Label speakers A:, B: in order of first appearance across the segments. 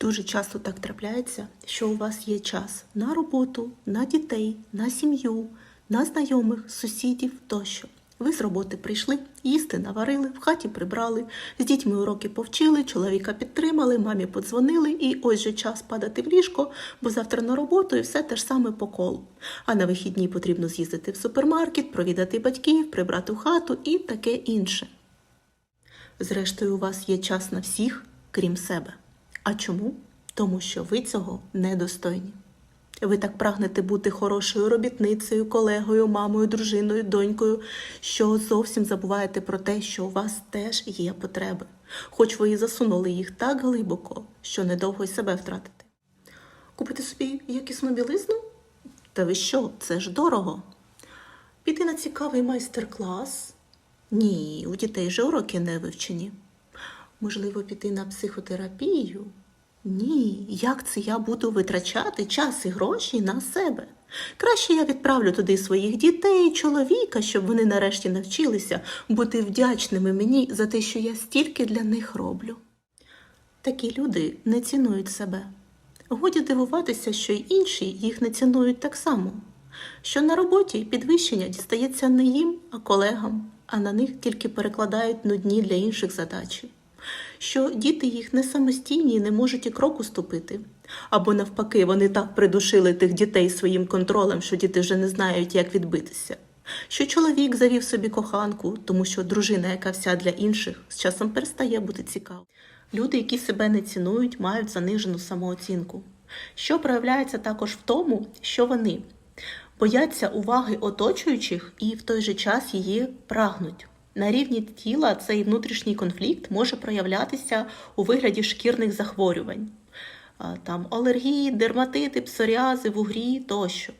A: Дуже часто так трапляється, що у вас є час на роботу, на дітей, на сім'ю, на знайомих, сусідів тощо. Ви з роботи прийшли, їсти наварили, в хаті прибрали, з дітьми уроки повчили, чоловіка підтримали, мамі подзвонили, і ось же час падати в ліжко, бо завтра на роботу і все те ж саме по колу. А на вихідні потрібно з'їздити в супермаркет, провідати батьків, прибрати хату і таке інше. Зрештою, у вас є час на всіх, крім себе. А чому? Тому що ви цього недостойні. Ви так прагнете бути хорошою робітницею, колегою, мамою, дружиною, донькою, що зовсім забуваєте про те, що у вас теж є потреби, хоч ви і засунули їх так глибоко, що недовго й себе втратите. Купити собі якісну білизну? Та ви що, це ж дорого. Піти на цікавий майстер-клас? Ні, у дітей же уроки не вивчені. Можливо, піти на психотерапію? Ні, як це я буду витрачати час і гроші на себе? Краще я відправлю туди своїх дітей, чоловіка, щоб вони нарешті навчилися бути вдячними мені за те, що я стільки для них роблю. Такі люди не цінують себе. Годі дивуватися, що й інші їх не цінують так само, що на роботі підвищення дістається не їм, а колегам, а на них тільки перекладають нудні для інших задачі, що діти їх не самостійні і не можуть і кроку ступити, або навпаки, вони так придушили тих дітей своїм контролем, що діти вже не знають, як відбитися. Що чоловік завів собі коханку, тому що дружина, яка вся для інших, з часом перестає бути цікавою. Люди, які себе не цінують, мають занижену самооцінку, що проявляється також в тому, що вони бояться уваги оточуючих і в той же час її прагнуть. На рівні тіла цей внутрішній конфлікт може проявлятися у вигляді шкірних захворювань, там алергії, дерматити, псоріази, вугрі тощо.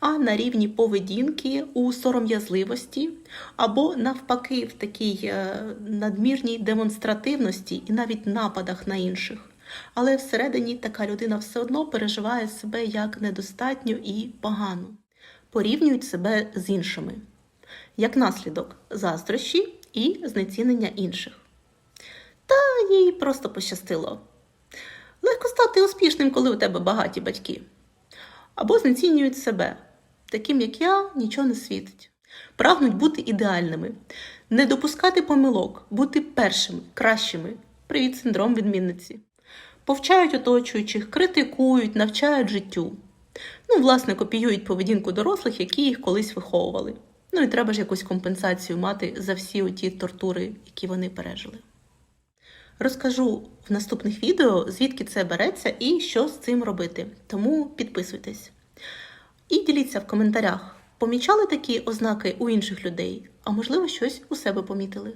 A: А на рівні поведінки у сором'язливості або навпаки в такій е, надмірній демонстративності і навіть нападах на інших. Але всередині така людина все одно переживає себе як недостатньо і погано, порівнюють себе з іншими. Як наслідок заздрощі і знецінення інших. Та їй просто пощастило. Легко стати успішним, коли у тебе багаті батьки. Або знецінюють себе, таким як я, нічого не світить. Прагнуть бути ідеальними, не допускати помилок, бути першими, кращими. Привіт, синдром відмінниці. Повчають оточуючих, критикують, навчають життю. Ну, власне, копіюють поведінку дорослих, які їх колись виховували. Ну і треба ж якусь компенсацію мати за всі ті тортури, які вони пережили. Розкажу в наступних відео, звідки це береться і що з цим робити. Тому підписуйтесь. І діліться в коментарях, помічали такі ознаки у інших людей, а можливо, щось у себе помітили.